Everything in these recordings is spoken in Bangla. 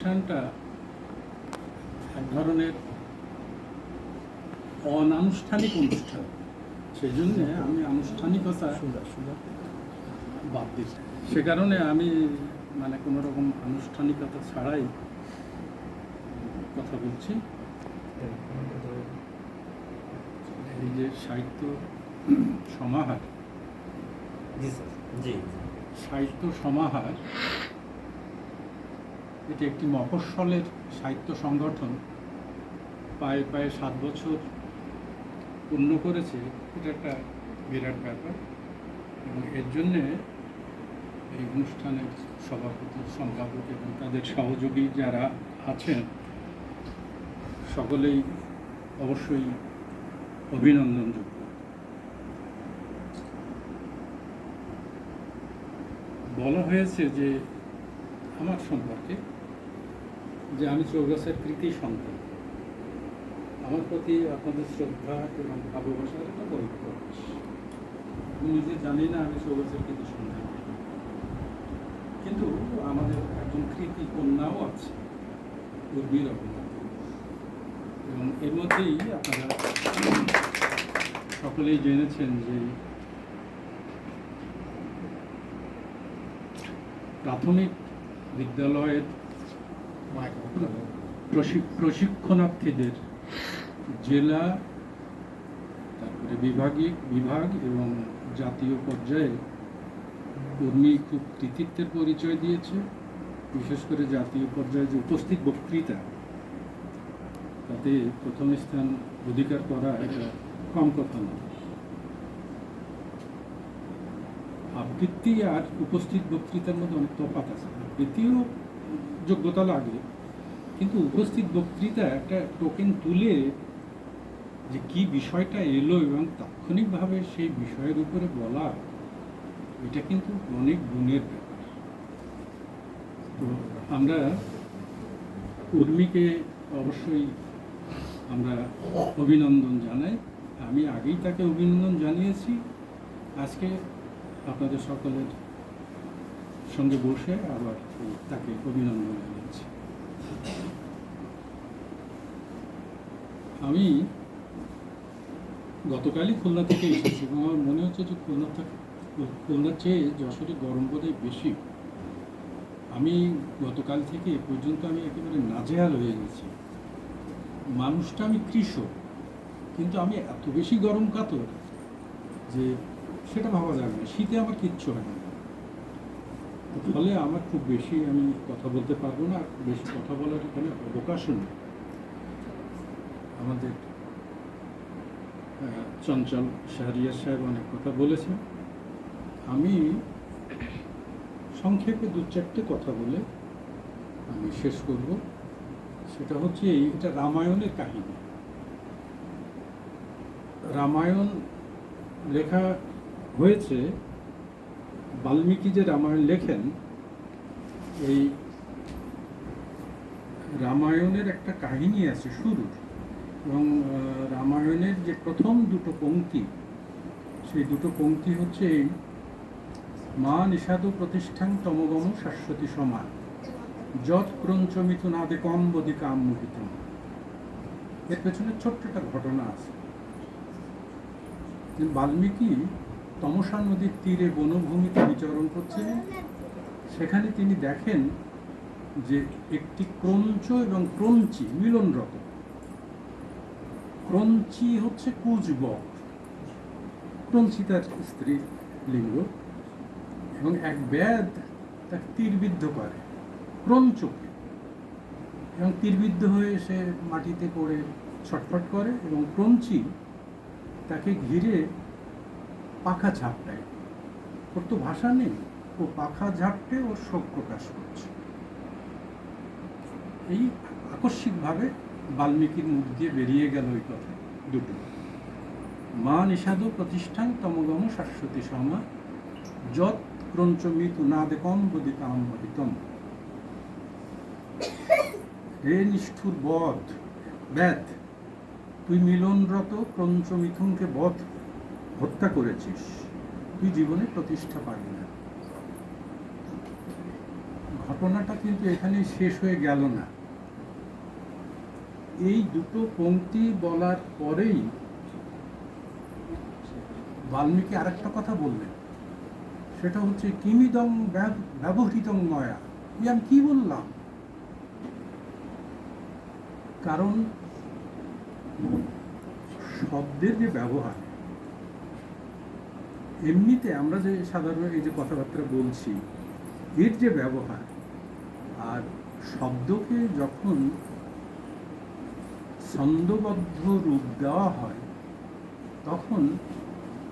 অনুষ্ঠানটা এক ধরনের অনানুষ্ঠানিক অনুষ্ঠান। সেই জন্যে আমি আনুষ্ঠানিকতা বাদ দিচ্ছি সে কারণে আমি মানে কোনো রকম আনুষ্ঠানিকতা ছাড়াই কথা বলছি। এই যে সাহিত্য সমাহার। জি। সাহিত্য সমাহার এটি একটি মফস্বলের সাহিত্য সংগঠন। পায়ে পায়ে সাত বছর পূর্ণ করেছে। এটা একটা বিরাট ব্যাপার। এবং এর জন্যে এই অনুষ্ঠানের সভাপতি, সম্পাদক এবং তাদের সহযোগী যারা আছেন, সকলেই অবশ্যই অভিনন্দনযোগ্য বলা হয়েছে যে, আমার সম্পর্কে যে আমি চৌগাছের কৃতি সন্তান। আমার প্রতি আপনাদের শ্রদ্ধা এবং ভালোবাসার একটা পরিপ্রকাশ আমি নিজে জানি না আমি চৌগাছের কৃতি সন্তান। কিন্তু আমাদের একজন কৃতি কন্যাও আছে উর্মির এবং এর মধ্যেই আপনারা সকলেই জেনেছেন যে প্রাথমিক বিদ্যালয়ের প্রশিক্ষণার্থীদের জেলা, তারপরে বিভাগিক বিভাগ এবং জাতীয় পর্যায়ে কর্মী খুব কৃতিত্বের পরিচয় দিয়েছে। বিশেষ করে জাতীয় পর্যায়ে যে উপস্থিত বক্তৃতা, তাতে প্রথম স্থান অধিকার করা এটা কম কথা নয়। আবৃত্তি আর উপস্থিত বক্তৃতার মধ্যে অনেক তফাৎ আছে। আবৃত্তিও যোগ্যতা লাগে, কিন্তু উপস্থিত বক্তৃতা একটা টোকেন তুলে যে কি বিষয়টা এলো এবং তাৎক্ষণিকভাবে সেই বিষয়ের উপরে বলা, এটা কিন্তু অনেক গুণের ব্যাপার। তো আমরা উর্মিকে অবশ্যই আমরা অভিনন্দন জানাই। আমি আগেই তাকে অভিনন্দন জানিয়েছি। আজকে আপনাদের সকলের সঙ্গে বসে আবার তাকে অভিনন্দন জানাচ্ছি। আমি গতকালই খুলনা থেকে এসেছি এবং আমার মনে হচ্ছে যে খুলনা থেকে খুলনার চেয়ে যশোরে গরম বোধহয় বেশি। আমি গতকাল থেকে এ পর্যন্ত আমি একেবারে নাজেহাল হয়ে গেছি। মানুষটা আমি কৃষক, কিন্তু আমি এত বেশি গরম কাতর যে সেটা ভাবা যাবে না। শীতে আমার কিচ্ছু হয় না। ফলে আমার খুব বেশি আমি কথা বলতে পারব না, বেশি কথা বলার এখানে অবকাশও নেই। আমাদের চঞ্চল শাহরিয়ার সাহেব অনেক কথা বলেছেন। আমি সংক্ষেপে দু চারটে কথা বলে আমি শেষ করব। সেটা হচ্ছে এই, এটা রামায়ণের কাহিনী। রামায়ণ লেখা হয়েছে বাল্মীকি যে রামায়ণ লেখেন, এই রামায়ণের একটা কাহিনী আছে শুরু। এবং রামায়ণের যে প্রথম দুটো পংক্তি সেই দুটো পংক্তি হচ্ছে এই, মা নিষাদ প্রতিষ্ঠান তমগম শাশ্বতী সমান যৎ ক্রঞ্চমিত নাদে কম বদি কাম মোহিত এর পেছনে ছোট্ট একটা ঘটনা আছে। বাল্মীকি তমসা নদীর তীরে বনভূমিতে বিচরণ করছিলেন সেখানে তিনি দেখেন যে একটি ক্রঞ্চ এবং ক্রঞ্চি মিলনরত ক্রঞ্চি হচ্ছে কুচবক। ক্রঞ্চি তার স্ত্রী লিঙ্গ এবং এক ব্যাধ তাকে তীরবিদ্ধ করে, ক্রঞ্চকে। এবং তীরবিদ্ধ হয়ে সে মাটিতে পড়ে ছটফট করে এবং ক্রঞ্চি তাকে ঘিরে পাখা ঝাপটায় ওর তো ভাষা নেই। ও পাখা ঝাপটে ওর শোক প্রকাশ করছে। এই আকস্মিকভাবে বাল্মীকির মুখ দিয়ে বেরিয়ে গেল ওই কথা দুটো। মা নিষাদ প্রতিষ্ঠান তমগম শাশ্বতী সমা যৎ ক্রঞ্চমিত না দেখম বদি কাম মহিতম হে নিষ্ঠুর বধ ব্যাধ তুই মিলনরত ক্রঞ্চ মিথুনকে বধ হত্যা করেছিস, তুই জীবনে প্রতিষ্ঠা পাবি না। ঘটনাটা কিন্তু এখানেই শেষ হয়ে গেল না। এই দুটো পংক্তি বলার পরেই বাল্মীকি আরেকটা কথা বললেন। সেটা হচ্ছে, কিমিদং ব্যব- ব্যবহৃতং এই আমি কি বললাম? কারণ শব্দের যে ব্যবহার এমনিতে আমরা যে সাধারণ এই যে কথাবার্তা বলছি, এর যে ব্যবহার আর শব্দকে যখন ছন্দবদ্ধ রূপ দেওয়া হয়, তখন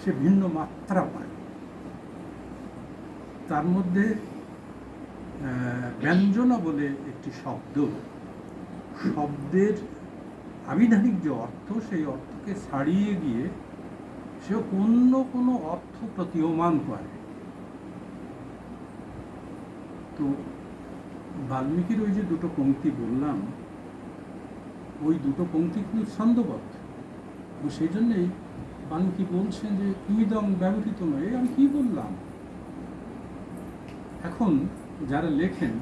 সে ভিন্ন মাত্রা পায়। তার মধ্যে ব্যঞ্জনা বলে একটি শব্দ। শব্দের আবিধানিক যে অর্থ, সেই অর্থকে ছাড়িয়ে গিয়ে সে অন্য কোনো অর্থ প্রতীয়মান করে। তো বাল্মীকির ওই যে দুটো পংক্তি বললাম, ওই দুটো পংক্তি কিন্তু ছন্দবদ্ধ। তো সেই জন্যেই বাল্মীকি বলছেন যে ইমিদম ব্যবহৃত নয়। আমি কি বললাম? এখন যারা লেখেন,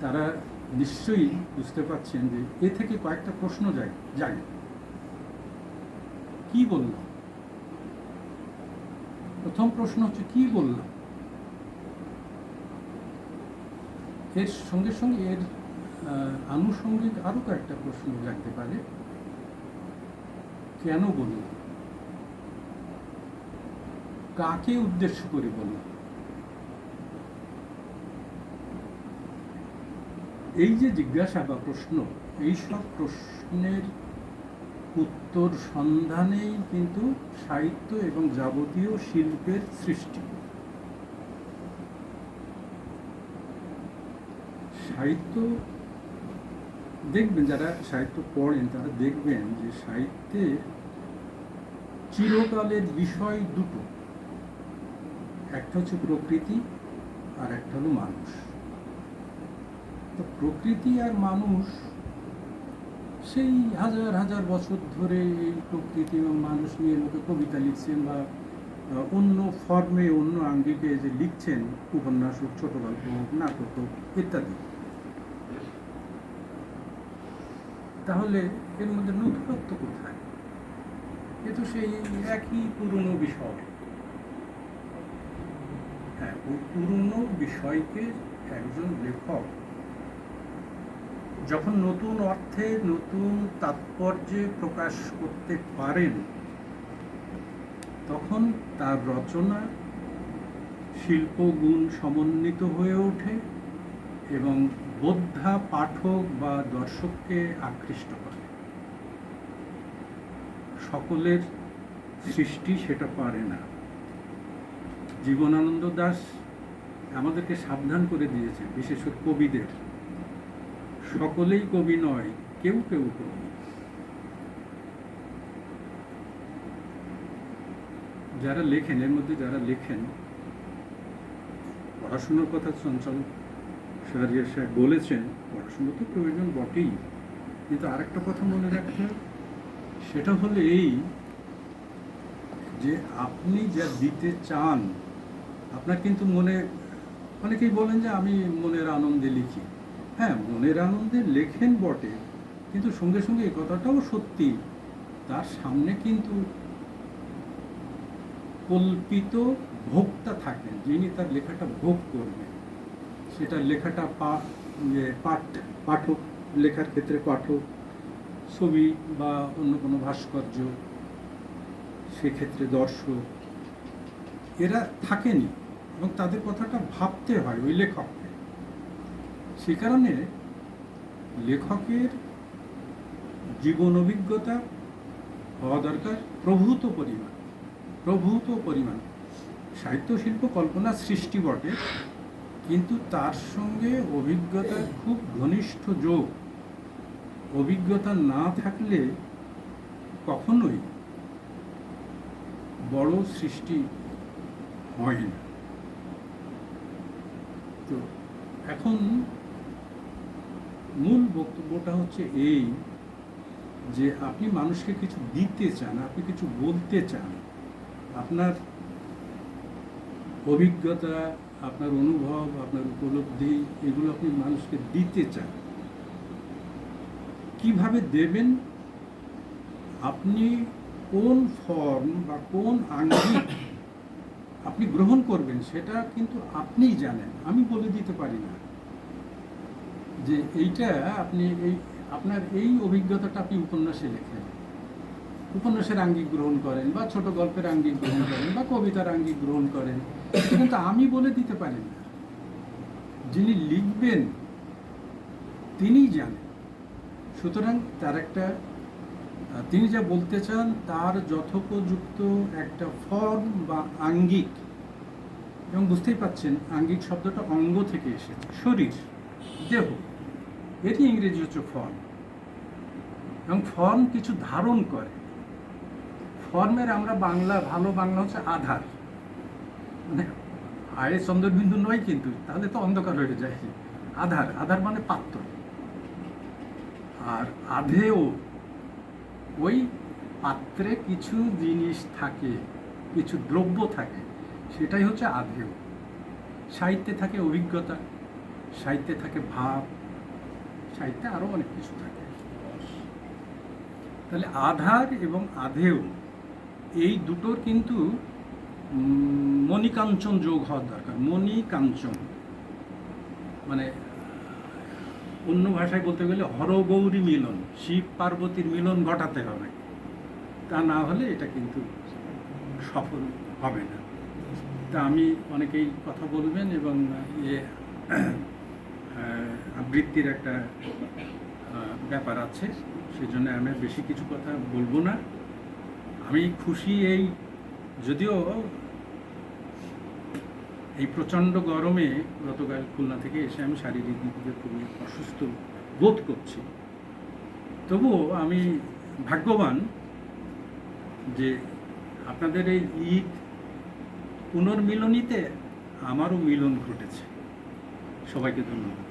তারা নিশ্চয়ই বুঝতে পারছেন যে, এ থেকে কয়েকটা প্রশ্ন যায় জাগে কি বললাম? প্রথম প্রশ্ন হচ্ছে, কি বললাম? এর সঙ্গে সঙ্গে এর আনুষঙ্গিক আরও কয়েকটা প্রশ্ন জাগতে পারে। কেন বললাম কাকে উদ্দেশ্য করে বললাম এই যে জিজ্ঞাসা বা প্রশ্ন, এই সব প্রশ্নের উত্তর সন্ধানেই কিন্তু সাহিত্য এবং যাবতীয় শিল্পের সৃষ্টি। সাহিত্য, দেখবেন যারা সাহিত্য পড়েন, তারা দেখবেন যে সাহিত্যে চিরকালের বিষয় দুটো। একটা হচ্ছে প্রকৃতি আর একটা হলো মানুষ। তো প্রকৃতি আর মানুষ সেই হাজার হাজার বছর ধরে এই প্রকৃতি এবং মানুষ নিয়ে লোকে কবিতা লিখছেন বা অন্য ফর্মে অন্য আঙ্গিকে যে লিখছেন, উপন্যাস হোক, ছোট গল্প হোক, নাটক হোক, ইত্যাদি। তাহলে এর মধ্যে নতুনত্ব কোথায়? এ তো সেই একই পুরনো বিষয়। হ্যাঁ পুরনো বিষয়কে একজন লেখক যখন নতুন অর্থে নতুন তাৎপর্যে প্রকাশ করতে পারেন, তখন তার রচনা শিল্পগুণ সমন্বিত হয়ে ওঠে এবং বোদ্ধা পাঠক বা দর্শককে আকৃষ্ট করে। সকলের সৃষ্টি সেটা পারে না। জীবনানন্দ দাস আমাদেরকে সাবধান করে দিয়েছে বিশেষ করে কবিদের। সকলেই কবি নয়, কেউ কেউ কবি। যারা লেখেন, এর মধ্যে যারা লেখেন, পড়াশুনোর কথা চঞ্চল সারিয়া সাহেব বলেছেন, পড়াশুনো তো প্রয়োজন বটেই। কিন্তু আরেকটা কথা মনে রাখতে সেটা হলো এই যে আপনি যা দিতে চান, আপনার কিন্তু মনে, অনেকেই বলেন যে আমি মনের আনন্দে লিখি। হ্যাঁ মনের আনন্দে লেখেন বটে কিন্তু সঙ্গে সঙ্গে এই কথাটাও সত্যি। তার সামনে কিন্তু কল্পিত ভোক্তা থাকেন যিনি তার লেখাটা ভোগ করবেন। সেটা লেখাটা ইয়ে, পাঠ পাঠক লেখার ক্ষেত্রে পাঠক ছবি বা অন্য কোনো ভাস্কর্য সেক্ষেত্রে দর্শক এরা থাকেনি এবং তাদের কথাটা ভাবতে হয় ওই লেখককে। সে কারণে লেখকের জীবন অভিজ্ঞতা হওয়া দরকার, প্রভূত পরিমাণ প্রভূত পরিমাণ। সাহিত্য শিল্প কল্পনা সৃষ্টি বটে, কিন্তু তার সঙ্গে অভিজ্ঞতার খুব ঘনিষ্ঠ যোগ। অভিজ্ঞতা না থাকলে কখনোই বড় সৃষ্টি হয় না। তো এখন মূল বক্তব্যটা হচ্ছে এই যে আপনি মানুষকে কিছু দিতে চান, আপনি কিছু বলতে চান, আপনার অভিজ্ঞতা, আপনার অনুভব, আপনার উপলব্ধি, এগুলো আপনি মানুষকে দিতে চান, কীভাবে দেবেন? আপনি কোন ফর্ম বা কোন আঙ্গিক আপনি গ্রহণ করবেন সেটা কিন্তু আপনিই জানেন, আমি বলে দিতে পারি না। যে এইটা আপনি এই, আপনার এই অভিজ্ঞতাটা আপনি উপন্যাসে লেখেন। উপন্যাসের আঙ্গিক গ্রহণ করেন বা ছোট গল্পের আঙ্গিক গ্রহণ করেন বা কবিতার আঙ্গিক গ্রহণ করেন। কিন্তু আমি বলে দিতে পারি না। যিনি লিখবেন, তিনিই জানেন। সুতরাং তার একটা তিনি যা বলতে চান তার যথোপযুক্ত একটা ফর্ম বা আঙ্গিক। এবং বুঝতেই পাচ্ছেন, আঙ্গিক শব্দটা অঙ্গ থেকে এসেছে, শরীর, দেহ। এটি ইংরেজি হচ্ছে ফর্ম এবং ফর্ম কিছু ধারণ করে। ফর্মের আমরা বাংলা, ভালো বাংলা হচ্ছে আধার। মানে আয়ে চন্দ্রবিন্দু নয় কিন্তু, তাহলে তো অন্ধকার হয়ে যায়। আধার আধার মানে পাত্র। আর আধেও ওই পাত্রে কিছু জিনিস থাকে, কিছু দ্রব্য থাকে, সেটাই হচ্ছে আধেয়। সাহিত্যে থাকে অভিজ্ঞতা, সাহিত্যে থাকে ভাব সাহিত্যে আরও অনেক কিছু থাকে। তাহলে আধার এবং আধেয় এই দুটোর কিন্তু মণিকাঞ্চন যোগ হওয়ার দরকার। মণিকাঞ্চন মানে অন্য ভাষায় বলতে গেলে হরগৌরী মিলন, শিব পার্বতীর মিলন ঘটাতে হবে। তা না হলে এটা কিন্তু সফল হবে না। তা আমি অনেকেই কথা বলবেন এবং ইয়ে আবৃত্তির একটা ব্যাপার আছে। সেই জন্য আমি বেশি কিছু কথা বলব না। আমি খুশি এই, যদিও এই প্রচণ্ড গরমে গতকাল খুলনা থেকে এসে আমি শারীরিক দিক থেকে খুবই অসুস্থ বোধ করছি। তবুও আমি ভাগ্যবান যে আপনাদের এই ঈদ পুনর্মিলনীতে আমারও মিলন ঘটেছে। সবাইকে ধন্যবাদ।